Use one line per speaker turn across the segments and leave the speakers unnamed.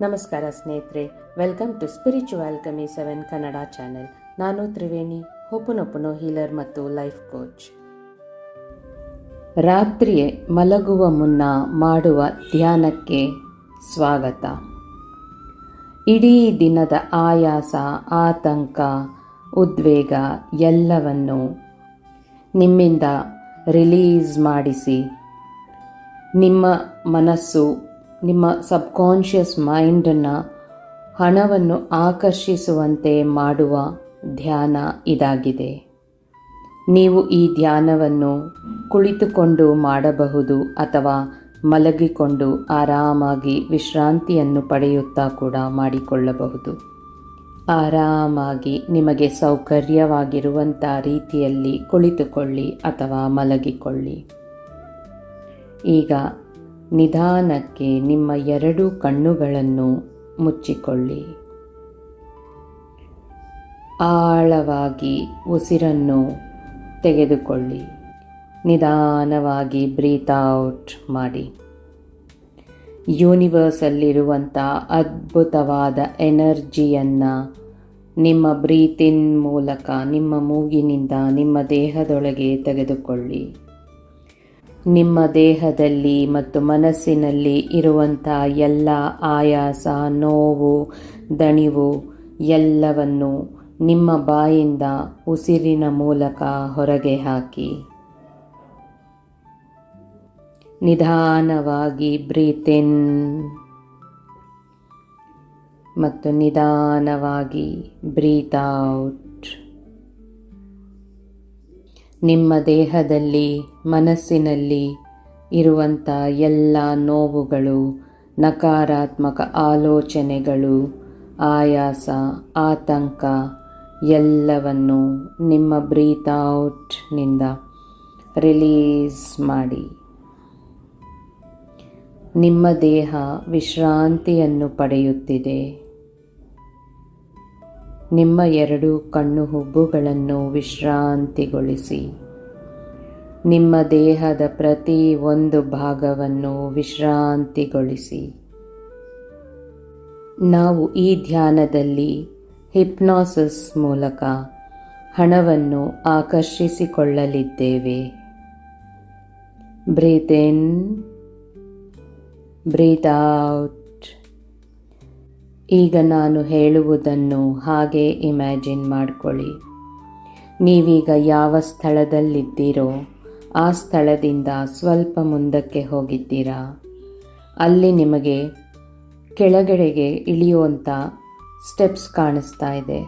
ನಮಸ್ಕಾರ ಸ್ನೇಹಿತರೆ welcome to spiritual ಕಮಿ ಸೆವೆನ್ ಕನ್ನಡ ಚಾನೆಲ್ ನಾನು ತ್ರಿವೇಣಿ ಹೊಪುನೊಪುನೋ ಹೀಲರ್ ಮತ್ತು ಲೈಫ್ ಕೋಚ್ ರಾತ್ರಿ ಮಲಗುವ ಮುನ್ನ ಮಾಡುವ ಧ್ಯಾನಕ್ಕೆ ಸ್ವಾಗತ. ಇಡೀ ದಿನದ ಆಯಾಸ, ಆತಂಕ, ಉದ್ವೇಗ ಎಲ್ಲವನ್ನು ನಿಮ್ಮಿಂದ ರಿಲೀಸ್ ಮಾಡಿಸಿ, ನಿಮ್ಮ ಮನಸ್ಸು ನಿಮ್ಮ ಸಬ್ಕಾನ್ಷಿಯಸ್ ಮೈಂಡನ್ನು ಹಣವನ್ನು ಆಕರ್ಷಿಸುವಂತೆ ಮಾಡುವ ಧ್ಯಾನ ಇದಾಗಿದೆ. ನೀವು ಈ ಧ್ಯಾನವನ್ನು ಕುಳಿತುಕೊಂಡು ಮಾಡಬಹುದು ಅಥವಾ ಮಲಗಿಕೊಂಡು ಆರಾಮಾಗಿ ವಿಶ್ರಾಂತಿಯನ್ನು ಪಡೆಯುತ್ತಾ ಕೂಡ ಮಾಡಿಕೊಳ್ಳಬಹುದು. ಆರಾಮಾಗಿ ನಿಮಗೆ ಸೌಕರ್ಯವಾಗಿರುವಂಥ ರೀತಿಯಲ್ಲಿ ಕುಳಿತುಕೊಳ್ಳಿ ಅಥವಾ ಮಲಗಿಕೊಳ್ಳಿ. ಈಗ ನಿಧಾನಕ್ಕೆ ನಿಮ್ಮ ಎರಡು ಕಣ್ಣುಗಳನ್ನು ಮುಚ್ಚಿಕೊಳ್ಳಿ. ಆಳವಾಗಿ ಉಸಿರನ್ನು ತೆಗೆದುಕೊಳ್ಳಿ. ನಿಧಾನವಾಗಿ ಬ್ರೀತ್ ಔಟ್ ಮಾಡಿ. ಯೂನಿವರ್ಸಲ್ಲಿರುವಂಥ ಅದ್ಭುತವಾದ ಎನರ್ಜಿಯನ್ನು ನಿಮ್ಮ ಬ್ರೀತಿನ್ ಮೂಲಕ, ನಿಮ್ಮ ಮೂಗಿನಿಂದ ನಿಮ್ಮ ದೇಹದೊಳಗೆ ತೆಗೆದುಕೊಳ್ಳಿ. ನಿಮ್ಮ ದೇಹದಲ್ಲಿ ಮತ್ತು ಮನಸ್ಸಿನಲ್ಲಿ ಇರುವಂಥ ಎಲ್ಲ ಆಯಾಸ, ನೋವು, ದಣಿವು ಎಲ್ಲವನ್ನು ನಿಮ್ಮ ಬಾಯಿಂದ ಉಸಿರಿನ ಮೂಲಕ ಹೊರಗೆ ಹಾಕಿ. ನಿಧಾನವಾಗಿ ಬ್ರೀತಿನ್ ಮತ್ತು ನಿಧಾನವಾಗಿ ಬ್ರೀತ್ ಔಟ್ ನಿಮ್ಮ ದೇಹದಲ್ಲಿ, ಮನಸ್ಸಿನಲ್ಲಿ ಇರುವಂಥ ಎಲ್ಲ ನೋವುಗಳು, ನಕಾರಾತ್ಮಕ ಆಲೋಚನೆಗಳು, ಆಯಾಸ, ಆತಂಕ ಎಲ್ಲವನ್ನು ನಿಮ್ಮ ಬ್ರೀತ್ ಔಟ್ನಿಂದ ರಿಲೀಸ್ ಮಾಡಿ. ನಿಮ್ಮ ದೇಹ ವಿಶ್ರಾಂತಿಯನ್ನು ಪಡೆಯುತ್ತಿದೆ. ನಿಮ್ಮ ಎರಡು ಕಣ್ಣು ಹುಬ್ಬುಗಳನ್ನು ವಿಶ್ರಾಂತಿಗೊಳಿಸಿ. ನಿಮ್ಮ ದೇಹದ ಪ್ರತಿ ಒಂದು ಭಾಗವನ್ನು ವಿಶ್ರಾಂತಿಗೊಳಿಸಿ. ನಾವು ಈ ಧ್ಯಾನದಲ್ಲಿ ಹಿಪ್ನಾಸಿಸ್ ಮೂಲಕ ಹಣವನ್ನು ಆಕರ್ಷಿಸಿಕೊಳ್ಳಲಿದ್ದೇವೆ. Breathe in, breathe out. ಈಗ ನಾನು ಹೇಳುವುದನ್ನು ಹಾಗೆ ಇಮ್ಯಾಜಿನ್ ಮಾಡಿಕೊಳ್ಳಿ. ನೀವೀಗ ಯಾವ ಸ್ಥಳದಲ್ಲಿದ್ದೀರೋ ಆ ಸ್ಥಳದಿಂದ ಸ್ವಲ್ಪ ಮುಂದಕ್ಕೆ ಹೋಗಿದ್ದೀರಾ? ಅಲ್ಲಿ ನಿಮಗೆ ಕೆಳಗಡೆಗೆ ಇಳಿಯುವಂಥ ಸ್ಟೆಪ್ಸ್ ಕಾಣಿಸ್ತಾ ಇದೆ.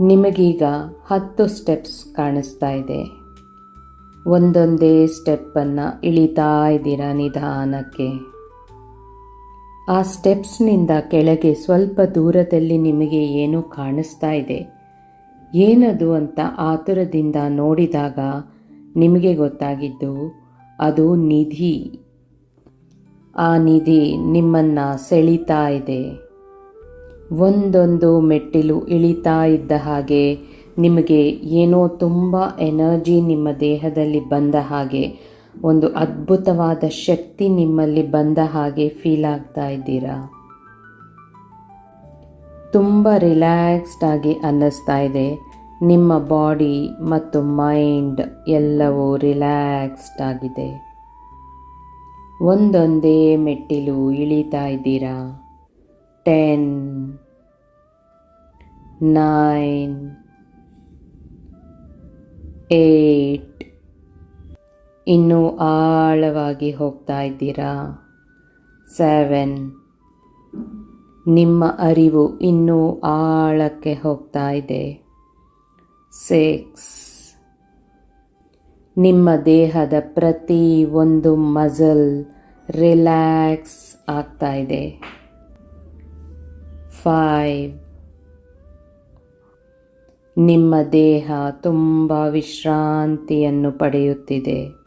ನಿಮಗೀಗ ಹತ್ತು ಸ್ಟೆಪ್ಸ್ ಕಾಣಿಸ್ತಾ ಇದೆ. ಒಂದೊಂದೇ ಸ್ಟೆಪ್ಪನ್ನು ಇಳಿತಾ ಇದ್ದೀರಾ ನಿಧಾನಕ್ಕೆ? ಆ ಸ್ಟೆಪ್ಸ್ನಿಂದ ಕೆಳಗೆ ಸ್ವಲ್ಪ ದೂರದಲ್ಲಿ ನಿಮಗೆ ಏನೋ ಕಾಣಿಸ್ತಾ ಇದೆ? ಏನದು ಅಂತ ಆತುರದಿಂದ ನೋಡಿದಾಗ ನಿಮಗೆ ಗೊತ್ತಾಗಿದ್ದು, ಅದು ನಿಧಿ. ಆ ನಿಧಿ ನಿಮ್ಮನ್ನು ಸೆಳೀತಾ ಇದೆ. ಒಂದೊಂದು ಮೆಟ್ಟಿಲು ಇಳಿತಾ ಇದ್ದ ಹಾಗೆ ನಿಮಗೆ ಏನೋ ತುಂಬ ಎನರ್ಜಿ ನಿಮ್ಮ ದೇಹದಲ್ಲಿ ಬಂದ ಹಾಗೆ ಒಂದು ಅದ್ಭುತವಾದ ಶಕ್ತಿ ನಿಮ್ಮಲ್ಲಿ ಬಂದ ಹಾಗೆ ಫೀಲ್ ಆಗ್ತಾ ಇದ್ದೀರಾ? ತುಂಬ ರಿಲ್ಯಾಕ್ಸ್ಡ್ ಆಗಿ ಅನ್ನಿಸ್ತಾ ಇದೆ. ನಿಮ್ಮ ಬಾಡಿ ಮತ್ತು ಮೈಂಡ್ ಎಲ್ಲವೂ ರಿಲ್ಯಾಕ್ಸ್ಡ್ ಆಗಿದೆ. ಒಂದೊಂದೇ ಮೆಟ್ಟಿಲು ಇಳಿತಾ ಇದ್ದೀರಾ? ಟೆನ್ ನೈನ್ ಏಟ್ ಇನ್ನೂ ಆಳವಾಗಿ ಹೋಗ್ತಾ ಇದ್ದೀರಾ? ಸೆವೆನ್ ನಿಮ್ಮ ಅರಿವು ಇನ್ನೂ ಆಳಕ್ಕೆ ಹೋಗ್ತಾ ಇದೆ. ಸಿಕ್ಸ್ ನಿಮ್ಮ ದೇಹದ ಪ್ರತಿ ಒಂದು ಮಜಲ್ ರಿಲ್ಯಾಕ್ಸ್ ಆಗ್ತಾ ಇದೆ. ಫೈವ್ ನಿಮ್ಮ ದೇಹ ತುಂಬ ವಿಶ್ರಾಂತಿಯನ್ನು ಪಡೆಯುತ್ತಿದೆ.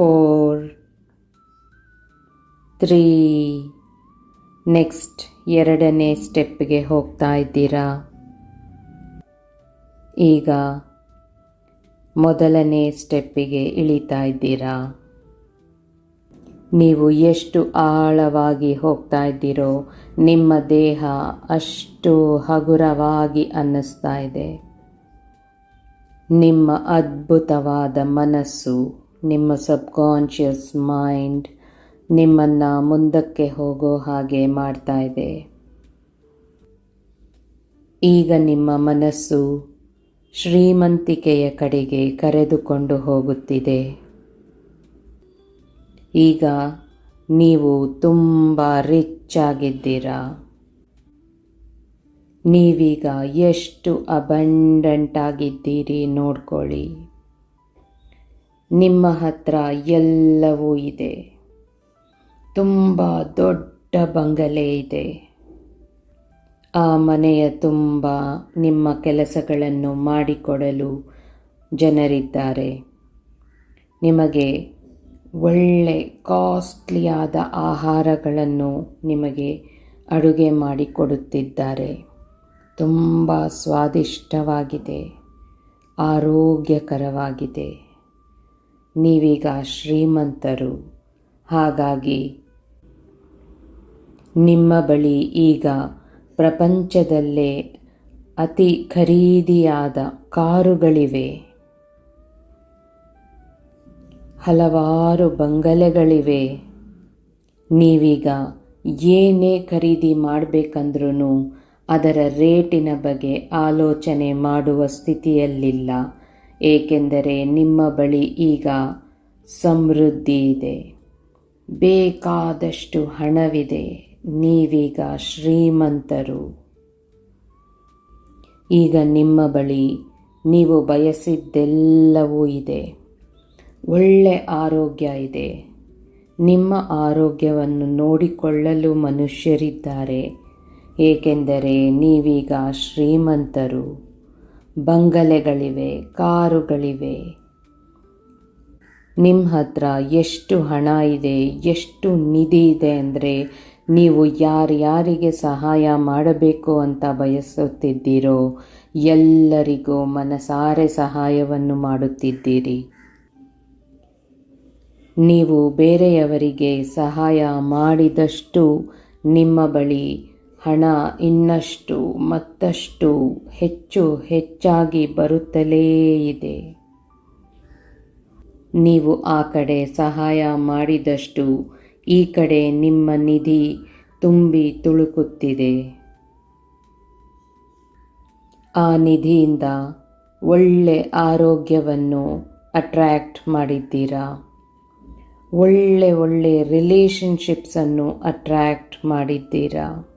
ಫೋರ್ ತ್ರೀ ನೆಕ್ಸ್ಟ್ ಎರಡನೇ ಸ್ಟೆಪ್ಗೆ ಹೋಗ್ತಾ ಇದ್ದೀರಾ? ಈಗ ಮೊದಲನೇ ಸ್ಟೆಪ್ಪಿಗೆ ಇಳಿತಾ ಇದ್ದೀರಾ? ನೀವು ಎಷ್ಟು ಆಳವಾಗಿ ಹೋಗ್ತಾ ಇದ್ದೀರೋ, ನಿಮ್ಮ ದೇಹ ಅಷ್ಟು ಹಗುರವಾಗಿ ಅನ್ನಿಸ್ತಾ ಇದೆ. ನಿಮ್ಮ ಅದ್ಭುತವಾದ ಮನಸ್ಸು ನಿಮ್ಮ ಸಬ್ಕಾನ್ಷಿಯಸ್ ಮೈಂಡ್ ನಿಮ್ಮನ್ನು ಮುಂದಕ್ಕೆ ಹೋಗೋ ಹಾಗೆ ಮಾಡ್ತಾ ಇದೆ. ಈಗ ನಿಮ್ಮ ಮನಸ್ಸು ಶ್ರೀಮಂತಿಕೆಯ ಕಡೆಗೆ ಕರೆದುಕೊಂಡು ಹೋಗುತ್ತಿದೆ. ಈಗ ನೀವು ತುಂಬ ರಿಚ್ ಆಗಿದ್ದೀರಾ. ನೀವೀಗ ಎಷ್ಟು ಅಬಂಡೆಂಟ್ ಆಗಿದ್ದೀರಿ ನೋಡ್ಕೊಳ್ಳಿ. ನಿಮ್ಮ ಹತ್ರ ಎಲ್ಲವೂ ಇದೆ. ತುಂಬ ದೊಡ್ಡ ಬಂಗಲೆ ಇದೆ. ಆ ಮನೆಯ ತುಂಬ ನಿಮ್ಮ ಕೆಲಸಗಳನ್ನು ಮಾಡಿಕೊಡಲು ಜನರಿದ್ದಾರೆ. ನಿಮಗೆ ಒಳ್ಳೆ ಕಾಸ್ಟ್ಲಿಯಾದ ಆಹಾರಗಳನ್ನು ನಿಮಗೆ ಅಡುಗೆ ಮಾಡಿಕೊಡುತ್ತಿದ್ದಾರೆ. ತುಂಬ ಸ್ವಾದಿಷ್ಟವಾಗಿದೆ. ಆರೋಗ್ಯಕರವಾಗಿದೆ. ನೀವೀಗ ಶ್ರೀಮಂತರು. ಹಾಗಾಗಿ ನಿಮ್ಮ ಬಳಿ ಈಗ ಪ್ರಪಂಚದಲ್ಲೇ ಅತಿ ಖರೀದಿಯಾದ ಕಾರುಗಳಿವೆ. ಹಲವಾರು ಬಂಗಲೆಗಳಿವೆ. ನೀವೀಗ ಏನೇ ಖರೀದಿ ಮಾಡಬೇಕಂದ್ರೂ ಅದರ ರೇಟಿನ ಬಗ್ಗೆ ಆಲೋಚನೆ ಮಾಡುವ ಸ್ಥಿತಿಯಲ್ಲಿಲ್ಲ. ಏಕೆಂದರೆ ನಿಮ್ಮ ಬಳಿ ಈಗ ಸಮೃದ್ಧಿ ಇದೆ. ಬೇಕಾದಷ್ಟು ಹಣವಿದೆ. ನೀವೀಗ ಶ್ರೀಮಂತರು. ಈಗ ನಿಮ್ಮ ಬಳಿ ನೀವು ಬಯಸಿದ್ದೆಲ್ಲವೂ ಇದೆ. ಒಳ್ಳೆ ಆರೋಗ್ಯ ಇದೆ. ನಿಮ್ಮ ಆರೋಗ್ಯವನ್ನು ನೋಡಿಕೊಳ್ಳಲು ಮನುಷ್ಯರಿದ್ದಾರೆ. ಏಕೆಂದರೆ ನೀವೀಗ ಶ್ರೀಮಂತರು. ಬಂಗಲೆಗಳಿವೆ, ಕಾರುಗಳಿವೆ. ನಿಮ್ಮ ಹತ್ರ ಎಷ್ಟು ಹಣ ಇದೆ, ಎಷ್ಟು ನಿಧಿ ಇದೆ ಅಂದರೆ ನೀವು ಯಾರ್ಯಾರಿಗೆ ಸಹಾಯ ಮಾಡಬೇಕು ಅಂತ ಬಯಸುತ್ತಿದ್ದೀರೋ ಎಲ್ಲರಿಗೂ ಮನಸಾರೆ ಸಹಾಯವನ್ನು ಮಾಡುತ್ತಿದ್ದೀರಿ. ನೀವು ಬೇರೆಯವರಿಗೆ ಸಹಾಯ ಮಾಡಿದಷ್ಟು ನಿಮ್ಮ ಬಳಿ ಹಣ ಇನ್ನಷ್ಟು, ಮತ್ತಷ್ಟು ಹೆಚ್ಚು ಹೆಚ್ಚಾಗಿ ಬರುತ್ತಲೇ ಇದೆ. ನೀವು ಆ ಕಡೆ ಸಹಾಯ ಮಾಡಿದಷ್ಟು ಈ ಕಡೆ ನಿಮ್ಮ ನಿಧಿ ತುಂಬಿ ತುಳುಕುತ್ತಿದೆ. ಆ ನಿಧಿಯಿಂದ ಒಳ್ಳೆ ಆರೋಗ್ಯವನ್ನು ಅಟ್ರ್ಯಾಕ್ಟ್ ಮಾಡಿದ್ದೀರಾ? ಒಳ್ಳೆ ಒಳ್ಳೆ ರಿಲೇಷನ್ಶಿಪ್ಸನ್ನು ಅಟ್ರ್ಯಾಕ್ಟ್ ಮಾಡಿದ್ದೀರಾ?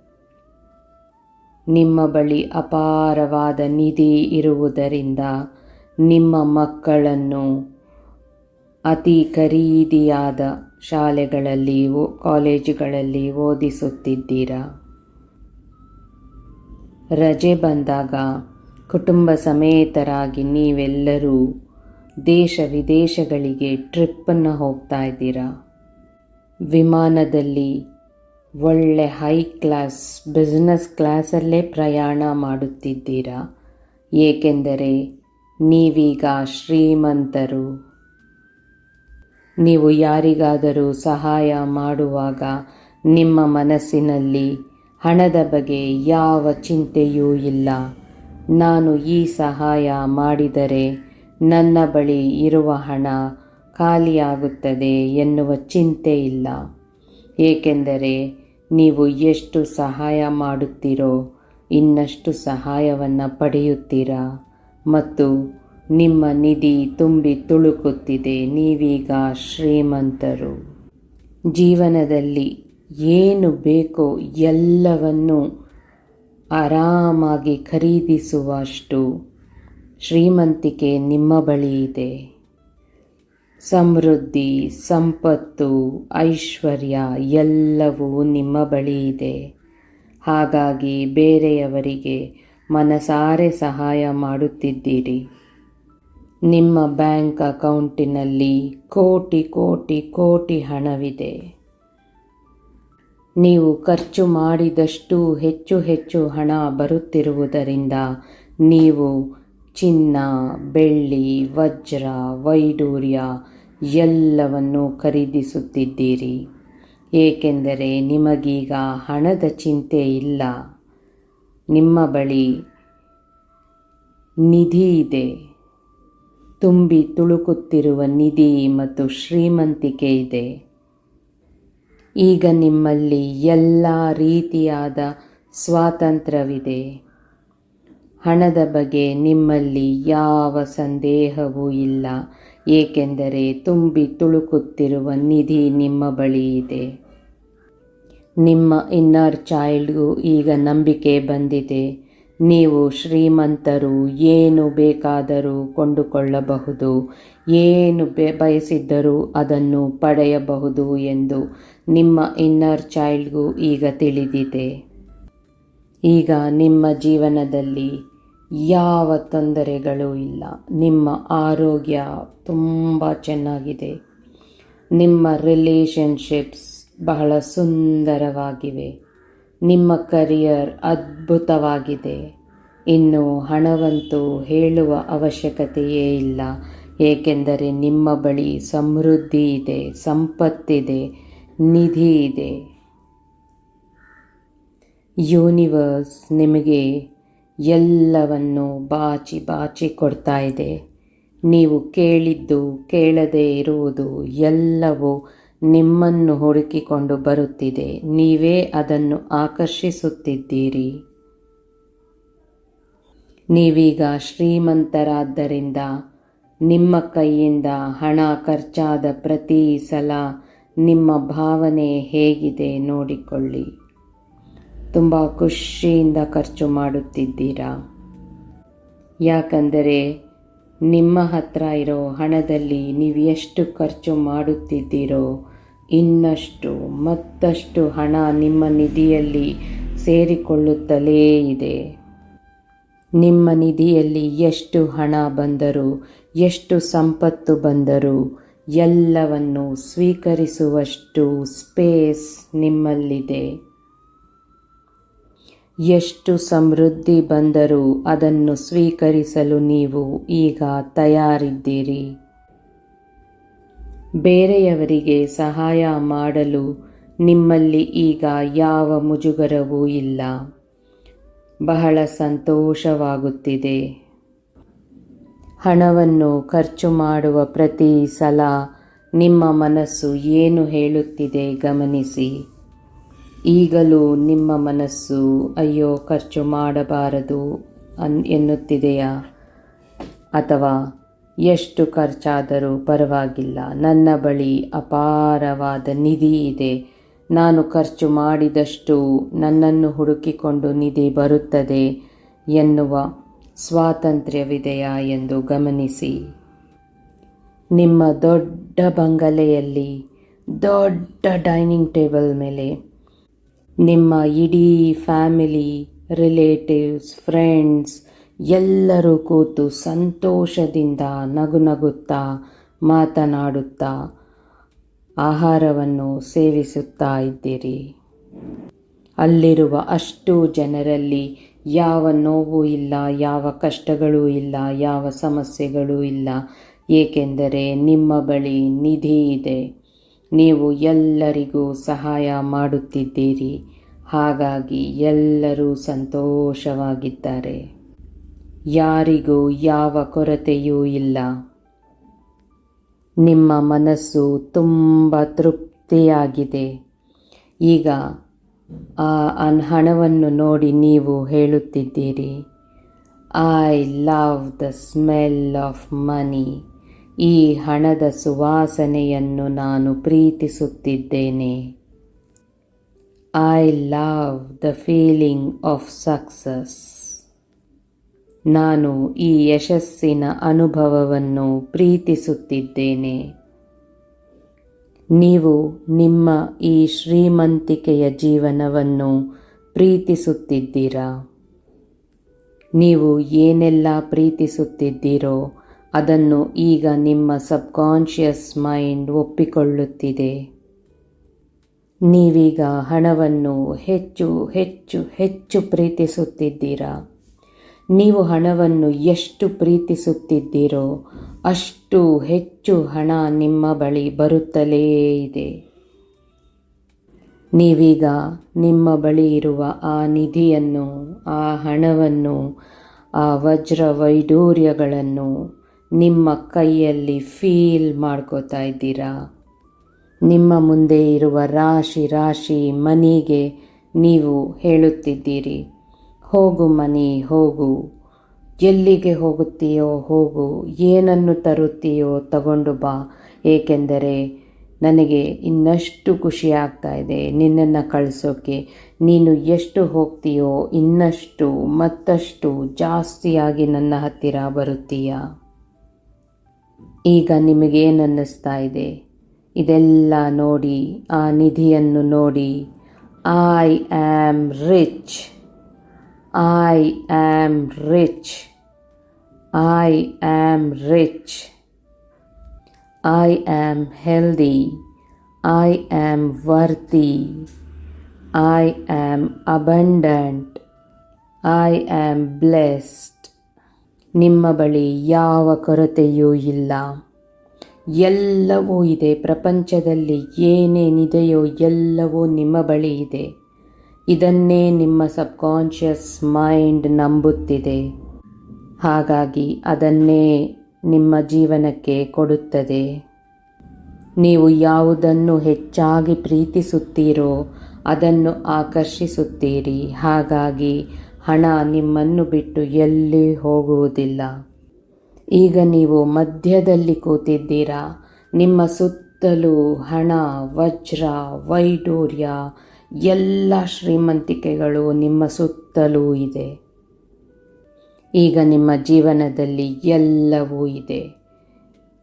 ನಿಮ್ಮ ಬಳಿ ಅಪಾರವಾದ ನಿಧಿ ಇರುವುದರಿಂದ ನಿಮ್ಮ ಮಕ್ಕಳನ್ನು ಅತಿ ಖರೀದಿಯಾದ ಶಾಲೆಗಳಲ್ಲಿ ಕಾಲೇಜುಗಳಲ್ಲಿ ಓದಿಸುತ್ತಿದ್ದೀರಾ? ರಜೆ ಬಂದಾಗ ಕುಟುಂಬ ಸಮೇತರಾಗಿ ನೀವೆಲ್ಲರೂ ದೇಶ ವಿದೇಶಗಳಿಗೆ ಟ್ರಿಪ್ಪನ್ನು ಹೋಗ್ತಾ ಇದ್ದೀರಾ? ವಿಮಾನದಲ್ಲಿ ಒಳ್ಳೆ ಹೈ ಕ್ಲಾಸ್ ಬಿಸ್ನೆಸ್ ಕ್ಲಾಸಲ್ಲೇ ಪ್ರಯಾಣ ಮಾಡುತ್ತಿದ್ದೀರಾ? ಏಕೆಂದರೆ ನೀವೀಗ ಶ್ರೀಮಂತರು. ನೀವು ಯಾರಿಗಾದರೂ ಸಹಾಯ ಮಾಡುವಾಗ ನಿಮ್ಮ ಮನಸ್ಸಿನಲ್ಲಿ ಹಣದ ಬಗ್ಗೆ ಯಾವ ಚಿಂತೆಯೂ ಇಲ್ಲ. ನಾನು ಈ ಸಹಾಯ ಮಾಡಿದರೆ ನನ್ನ ಬಳಿ ಇರುವ ಹಣ ಖಾಲಿಯಾಗುತ್ತದೆ ಎನ್ನುವ ಚಿಂತೆ ಇಲ್ಲ. ಏಕೆಂದರೆ ನೀವು ಎಷ್ಟು ಸಹಾಯ ಮಾಡುತ್ತೀರೋ ಇನ್ನಷ್ಟು ಸಹಾಯವನ್ನು ಪಡೆಯುತ್ತೀರಾ? ಮತ್ತು ನಿಮ್ಮ ನಿಧಿ ತುಂಬಿ ತುಳುಕುತ್ತಿದೆ ನೀವೀಗ ಶ್ರೀಮಂತರು. ಜೀವನದಲ್ಲಿ ಏನು ಬೇಕೋ ಎಲ್ಲವನ್ನು ಆರಾಮಾಗಿ ಖರೀದಿಸುವಷ್ಟು ಶ್ರೀಮಂತಿಕೆ ನಿಮ್ಮ ಬಳಿ ಇದೆ. ಸಮೃದ್ಧಿ, ಸಂಪತ್ತು, ಐಶ್ವರ್ಯ ಎಲ್ಲವೂ ನಿಮ್ಮ ಬಳಿ ಇದೆ. ಹಾಗಾಗಿ ಬೇರೆಯವರಿಗೆ ಮನಸಾರೆ ಸಹಾಯ ಮಾಡುತ್ತಿದ್ದೀರಿ. ನಿಮ್ಮ ಬ್ಯಾಂಕ್ ಅಕೌಂಟಿನಲ್ಲಿ ಕೋಟಿ ಕೋಟಿ ಕೋಟಿ ಹಣವಿದೆ. ನೀವು ಖರ್ಚು ಮಾಡಿದಷ್ಟು ಹೆಚ್ಚು ಹೆಚ್ಚು ಹಣ ಬರುತ್ತಿರುವುದರಿಂದ ನೀವು ಚಿನ್ನ, ಬೆಳ್ಳಿ, ವಜ್ರ, ವೈಡೂರ್ಯ ಎಲ್ಲವನ್ನು ಖರೀದಿಸುತ್ತಿದ್ದೀರಿ. ಏಕೆಂದರೆ ನಿಮಗೀಗ ಹಣದ ಚಿಂತೆ ಇಲ್ಲ. ನಿಮ್ಮ ಬಳಿ ನಿಧಿ ಇದೆ. ತುಂಬಿ ತುಳುಕುತ್ತಿರುವ ನಿಧಿ ಮತ್ತು ಶ್ರೀಮಂತಿಕೆ ಇದೆ. ಈಗ ನಿಮ್ಮಲ್ಲಿ ಎಲ್ಲ ರೀತಿಯಾದ ಸ್ವಾತಂತ್ರ್ಯವಿದೆ. ಹಣದ ಬಗ್ಗೆ ನಿಮ್ಮಲ್ಲಿ ಯಾವ ಸಂದೇಹವೂ ಇಲ್ಲ. ಏಕೆಂದರೆ ತುಂಬಿ ತುಳುಕುತ್ತಿರುವ ನಿಧಿ ನಿಮ್ಮ ಬಳಿ ಇದೆ. ನಿಮ್ಮ ಇನ್ನರ್ ಚೈಲ್ಡ್ಗೂ ಈಗ ನಂಬಿಕೆ ಬಂದಿದೆ. ನೀವು ಶ್ರೀಮಂತರು ಏನು ಬೇಕಾದರೂ ಕೊಂಡುಕೊಳ್ಳಬಹುದು. ಏನು ಬೆ, ಬಯಸಿದ್ದರೂ ಅದನ್ನು ಪಡೆಯಬಹುದು ಎಂದು ನಿಮ್ಮ ಇನ್ನರ್ ಚೈಲ್ಡ್ಗೂ ಈಗ ತಿಳಿದಿದೆ. ಈಗ ನಿಮ್ಮ ಜೀವನದಲ್ಲಿ ಯಾವ ತೊಂದರೆಗಳು ಇಲ್ಲ. ನಿಮ್ಮ ಆರೋಗ್ಯ ತುಂಬ ಚೆನ್ನಾಗಿದೆ. ನಿಮ್ಮ ರಿಲೇಷನ್ಶಿಪ್ಸ್ ಬಹಳ ಸುಂದರವಾಗಿವೆ. ನಿಮ್ಮ ಕರಿಯರ್ ಅದ್ಭುತವಾಗಿದೆ. ಇನ್ನು ಹಣವಂತೂ ಹೇಳುವ ಅವಶ್ಯಕತೆಯೇ ಇಲ್ಲ. ಏಕೆಂದರೆ ನಿಮ್ಮ ಬಳಿ ಸಮೃದ್ಧಿ ಇದೆ, ಸಂಪತ್ತಿದೆ, ನಿಧಿ ಇದೆ. ಯೂನಿವರ್ಸ್ ನಿಮಗೆ ಎಲ್ಲವನ್ನು ಬಾಚಿ ಬಾಚಿ ಕೊಡ್ತಾ ಇದೆ. ನೀವು ಕೇಳಿದ್ದು ಕೇಳದೇ ಇರುವುದು ಎಲ್ಲವೂ ನಿಮ್ಮನ್ನು ಹುಡುಕಿಕೊಂಡು ಬರುತ್ತಿದೆ. ನೀವೇ ಅದನ್ನು ಆಕರ್ಷಿಸುತ್ತಿದ್ದೀರಿ. ನೀವೀಗ ಶ್ರೀಮಂತರಾದ್ದರಿಂದ ನಿಮ್ಮ ಕೈಯಿಂದ ಹಣ ಖರ್ಚಾದ ಪ್ರತಿ ಸಲ ನಿಮ್ಮ ಭಾವನೆ ಹೇಗಿದೆ ನೋಡಿಕೊಳ್ಳಿ. ತುಂಬ ಖುಷಿಯಿಂದ ಖರ್ಚು ಮಾಡುತ್ತಿದ್ದೀರಾ? ಯಾಕಂದರೆ ನಿಮ್ಮ ಹತ್ರ ಇರೋ ಹಣದಲ್ಲಿ ನೀವು ಎಷ್ಟು ಖರ್ಚು ಮಾಡುತ್ತಿದ್ದೀರೋ, ಇನ್ನಷ್ಟು ಮತ್ತಷ್ಟು ಹಣ ನಿಮ್ಮ ನಿಧಿಯಲ್ಲಿ ಸೇರಿಕೊಳ್ಳುತ್ತಲೇ ಇದೆ. ನಿಮ್ಮ ನಿಧಿಯಲ್ಲಿ ಎಷ್ಟು ಹಣ ಬಂದರೂ, ಎಷ್ಟು ಸಂಪತ್ತು ಬಂದರೂ, ಎಲ್ಲವನ್ನು ಸ್ವೀಕರಿಸುವಷ್ಟು ಸ್ಪೇಸ್ ನಿಮ್ಮಲ್ಲಿದೆ. ಎಷ್ಟು ಸಮೃದ್ಧಿ ಬಂದರೂ ಅದನ್ನು ಸ್ವೀಕರಿಸಲು ನೀವು ಈಗ ತಯಾರಿದ್ದೀರಿ. ಬೇರೆಯವರಿಗೆ ಸಹಾಯ ಮಾಡಲು ನಿಮ್ಮಲ್ಲಿ ಈಗ ಯಾವ ಮುಜುಗರವೂ ಇಲ್ಲ. ಬಹಳ ಸಂತೋಷವಾಗುತ್ತಿದೆ. ಹಣವನ್ನು ಖರ್ಚು ಮಾಡುವ ಪ್ರತಿ ಸಲ ನಿಮ್ಮ ಮನಸ್ಸು ಏನು ಹೇಳುತ್ತಿದೆ ಗಮನಿಸಿ. ಈಗಲೂ ನಿಮ್ಮ ಮನಸ್ಸು, ಅಯ್ಯೋ, ಖರ್ಚು ಮಾಡಬಾರದು ಅನ್, ಎನ್ನುತ್ತಿದೆಯಾ? ಅಥವಾ, ಎಷ್ಟು ಖರ್ಚಾದರೂ ಪರವಾಗಿಲ್ಲ, ನನ್ನ ಬಳಿ ಅಪಾರವಾದ ನಿಧಿ ಇದೆ, ನಾನು ಖರ್ಚು ಮಾಡಿದಷ್ಟು ನನ್ನನ್ನು ಹುಡುಕಿಕೊಂಡು ನಿಧಿ ಬರುತ್ತದೆ ಎನ್ನುವ ಸ್ವಾತಂತ್ರ್ಯವಿದೆಯಾ ಎಂದು ಗಮನಿಸಿ. ನಿಮ್ಮ ದೊಡ್ಡ ಬಂಗಲೆಯಲ್ಲಿ, ದೊಡ್ಡ ಡೈನಿಂಗ್ ಟೇಬಲ್ ಮೇಲೆ ನಿಮ್ಮ ಇಡೀ ಫ್ಯಾಮಿಲಿ, ರಿಲೇಟಿವ್ಸ್, ಫ್ರೆಂಡ್ಸ್ ಎಲ್ಲರೂ ಕೂತು ಸಂತೋಷದಿಂದ ನಗು ನಗುತ್ತಾ ಮಾತನಾಡುತ್ತಾ ಆಹಾರವನ್ನು ಸೇವಿಸುತ್ತಾ ಇದ್ದೀರಿ. ಅಲ್ಲಿರುವ ಅಷ್ಟು ಜನರಲ್ಲಿ ಯಾವ ನೋವು ಇಲ್ಲ, ಯಾವ ಕಷ್ಟಗಳೂ ಇಲ್ಲ, ಯಾವ ಸಮಸ್ಯೆಗಳೂ ಇಲ್ಲ. ಏಕೆಂದರೆ ನಿಮ್ಮ ಬಳಿ ನಿಧಿ ಇದೆ. ನೀವು ಎಲ್ಲರಿಗೂ ಸಹಾಯ ಮಾಡುತ್ತಿದ್ದೀರಿ. ಹಾಗಾಗಿ ಎಲ್ಲರೂ ಸಂತೋಷವಾಗಿದ್ದಾರೆ. ಯಾರಿಗೂ ಯಾವ ಕೊರತೆಯೂ ಇಲ್ಲ. ನಿಮ್ಮ ಮನಸ್ಸು ತುಂಬ ತೃಪ್ತಿಯಾಗಿದೆ. ಈಗ ಆ ಹಣವನ್ನು ನೋಡಿ ನೀವು ಹೇಳುತ್ತಿದ್ದೀರಿ. I love the smell of money ಈ ಹಣದ ಸುವಾಸನೆಯನ್ನು ನಾನು ಪ್ರೀತಿಸುತ್ತಿದ್ದೇನೆ. I love the feeling of success ನಾನು ಈ ಯಶಸ್ಸಿನ ಅನುಭವವನ್ನು ಪ್ರೀತಿಸುತ್ತಿದ್ದೇನೆ. ನೀವು ನಿಮ್ಮ ಈ ಶ್ರೀಮಂತಿಕೆಯ ಜೀವನವನ್ನು ಪ್ರೀತಿಸುತ್ತಿದ್ದೀರಾ? ನೀವು ಏನೆಲ್ಲ ಪ್ರೀತಿಸುತ್ತಿದ್ದೀರೋ ಅದನ್ನು ಈಗ ನಿಮ್ಮ ಸಬ್ಕಾನ್ಷಿಯಸ್ ಮೈಂಡ್ ಒಪ್ಪಿಕೊಳ್ಳುತ್ತಿದೆ. ನೀವೀಗ ಹಣವನ್ನು ಹೆಚ್ಚು ಹೆಚ್ಚು ಹೆಚ್ಚು ಪ್ರೀತಿಸುತ್ತಿದ್ದೀರಾ? ನೀವು ಹಣವನ್ನು ಎಷ್ಟು ಪ್ರೀತಿಸುತ್ತಿದ್ದೀರೋ ಅಷ್ಟು ಹೆಚ್ಚು ಹಣ ನಿಮ್ಮ ಬಳಿ ಬರುತ್ತಲೇ ಇದೆ. ನೀವೀಗ ನಿಮ್ಮ ಬಳಿ ಇರುವ ಆ ನಿಧಿಯನ್ನು, ಆ ಹಣವನ್ನು, ಆ ವಜ್ರ ವೈಡೂರ್ಯಗಳನ್ನು ನಿಮ್ಮ ಕೈಯಲ್ಲಿ ಫೀಲ್ ಮಾಡ್ಕೋತಾ ಇದ್ದೀರಾ? ನಿಮ್ಮ ಮುಂದೆ ಇರುವ ರಾಶಿ ರಾಶಿ ಮನಿಗೆ ನೀವು ಹೇಳುತ್ತಿದ್ದೀರಿ. ಹೋಗು ಮನಿ, ಹೋಗು. ಎಲ್ಲಿಗೆ ಹೋಗುತ್ತೀಯೋ, ಹೋಗು. ಏನನ್ನು ತರುತ್ತೀಯೋ ತಗೊಂಡು ಬಾ. ಏಕೆಂದರೆ ನನಗೆ ಇನ್ನಷ್ಟು ಖುಷಿ ಆಗ್ತಾ ಇದೆ ನಿನ್ನನ್ನು ಕಳಿಸೋಕ್ಕೆ ನೀನು ಎಷ್ಟು ಹೋಗ್ತೀಯೋ ಇನ್ನಷ್ಟು, ಮತ್ತಷ್ಟು ಜಾಸ್ತಿಯಾಗಿ ನನ್ನ ಹತ್ತಿರ ಬರುತ್ತೀಯ? ಈಗ ನಿಮಗೇನನ್ನಿಸ್ತಾ ಇದೆ? ಇದೆಲ್ಲ ನೋಡಿ, ಆ ನಿಧಿಯನ್ನು ನೋಡಿ. I am rich I am rich I am rich I am healthy I am worthy I am abundant I am blessed. ನಿಮ್ಮ ಬಳಿ ಯಾವ ಕೊರತೆಯೂ ಇಲ್ಲ. ಎಲ್ಲವೂ ಇದೆ. ಪ್ರಪಂಚದಲ್ಲಿ ಏನೇನಿದೆಯೋ ಎಲ್ಲವೂ ನಿಮ್ಮ ಬಳಿ ಇದೆ. ಇದನ್ನೇ ನಿಮ್ಮ ಸಬ್ಕಾನ್ಷಿಯಸ್ ಮೈಂಡ್ ನಂಬುತ್ತಿದೆ. ಹಾಗಾಗಿ ಅದನ್ನೇ ನಿಮ್ಮ ಜೀವನಕ್ಕೆ ಕೊಡುತ್ತದೆ. ನೀವು ಯಾವುದನ್ನು ಹೆಚ್ಚಾಗಿ ಪ್ರೀತಿಸುತ್ತೀರೋ ಅದನ್ನು ಆಕರ್ಷಿಸುತ್ತೀರಿ. ಹಾಗಾಗಿ ಹಣ ನಿಮ್ಮನ್ನು ಬಿಟ್ಟು ಎಲ್ಲಿ ಹೋಗುವುದಿಲ್ಲ. ಈಗ ನೀವು ಮಧ್ಯದಲ್ಲಿ ಕೂತಿದ್ದೀರಾ? ನಿಮ್ಮ ಸುತ್ತಲೂ ಹಣ, ವಜ್ರ ವೈಡೂರ್ಯ ಎಲ್ಲ ಶ್ರೀಮಂತಿಕೆಗಳು ನಿಮ್ಮ ಸುತ್ತಲೂ ಇದೆ. ಈಗ ನಿಮ್ಮ ಜೀವನದಲ್ಲಿ ಎಲ್ಲವೂ ಇದೆ.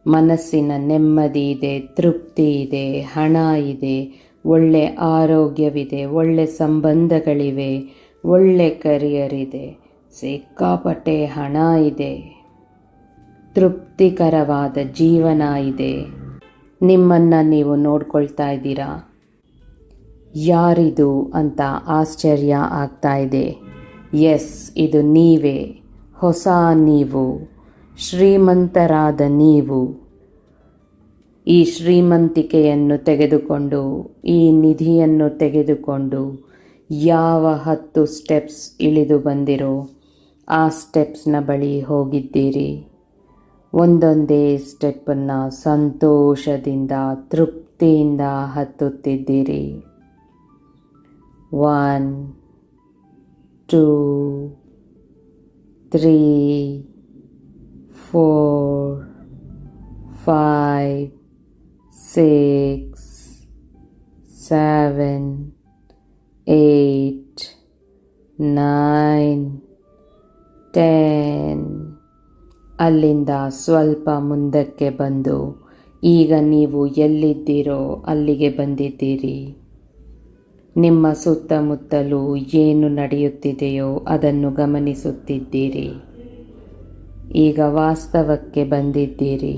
ಮನಸ್ಸಿನ ನೆಮ್ಮದಿ ಇದೆ, ತೃಪ್ತಿ ಇದೆ, ಹಣ ಇದೆ, ಒಳ್ಳೆ ಆರೋಗ್ಯವಿದೆ, ಒಳ್ಳೆ ಸಂಬಂಧಗಳಿವೆ ಒಳ್ಳೆ ಕರಿಯರ್ ಇದೆ ಸಿಕ್ಕಾಪಟ್ಟೆ ಹಣ ಇದೆ, ತೃಪ್ತಿಕರವಾದ ಜೀವನ ಇದೆ. ನಿಮ್ಮನ್ನು ನೀವು ನೋಡ್ಕೊಳ್ತಾ ಇದ್ದೀರಾ? ಯಾರಿದು ಅಂತ ಆಶ್ಚರ್ಯ ಆಗ್ತಾ ಇದೆ. ಎಸ್, ಇದು ನೀವೇ, ಹೊಸ ನೀವು, ಶ್ರೀಮಂತರಾದ ನೀವು. ಈ ಶ್ರೀಮಂತಿಕೆಯನ್ನು ತೆಗೆದುಕೊಂಡು, ಈ ನಿಧಿಯನ್ನು ತೆಗೆದುಕೊಂಡು ಯಾವ ಹತ್ತು ಸ್ಟೆಪ್ಸ್ ಇಳಿದು ಬಂದಿರೋ, ಆ ಸ್ಟೆಪ್ಸ್ನ ಬಳಿ ಹೋಗಿದ್ದೀರಿ. ಒಂದೊಂದೇ ಸ್ಟೆಪ್ಪನ್ನು ಸಂತೋಷದಿಂದ, ತೃಪ್ತಿಯಿಂದ ಹತ್ತುತ್ತಿದ್ದೀರಿ. One two three four five six ಅಲ್ಲಿಂದ ಸ್ವಲ್ಪ ಮುಂದಕ್ಕೆ ಬಂದು, ಈಗ ನೀವು ಎಲ್ಲಿದ್ದೀರೋ ಅಲ್ಲಿಗೆ ಬಂದಿದ್ದೀರಿ. ನಿಮ್ಮ ಸುತ್ತಮುತ್ತಲೂ ಏನು ನಡೆಯುತ್ತಿದೆಯೋ ಅದನ್ನು ಗಮನಿಸುತ್ತಿದ್ದೀರಿ. ಈಗ ವಾಸ್ತವಕ್ಕೆ ಬಂದಿದ್ದೀರಿ.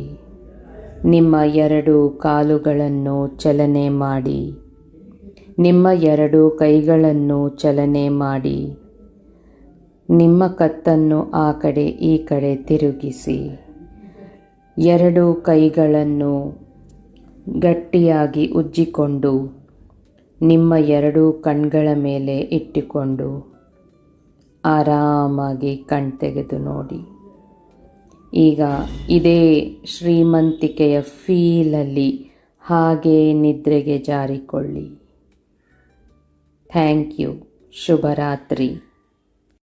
ನಿಮ್ಮ ಎರಡು ಕಾಲುಗಳನ್ನು ಚಲನೆ ಮಾಡಿ, ನಿಮ್ಮ ಎರಡು ಕೈಗಳನ್ನು ಚಲನೆ ಮಾಡಿ ನಿಮ್ಮ ಕತ್ತನ್ನು ಆ ಕಡೆ, ಈ ಕಡೆ ತಿರುಗಿಸಿ. ಎರಡು ಕೈಗಳನ್ನು ಗಟ್ಟಿಯಾಗಿ ಉಜ್ಜಿಕೊಂಡು, ನಿಮ್ಮ ಎರಡೂ ಕಣ್ಗಳ ಮೇಲೆ ಇಟ್ಟುಕೊಂಡು ಆರಾಮಾಗಿ ಕಣ್ತೆಗೆದು ನೋಡಿ. ಈಗ ಇದೇ ಶ್ರೀಮಂತಿಕೆಯ ಫೀಲಲ್ಲಿ ಹಾಗೇ ನಿದ್ರೆಗೆ ಜಾರಿಕೊಳ್ಳಿ. Thank you. ಶುಭರಾತ್ರಿ.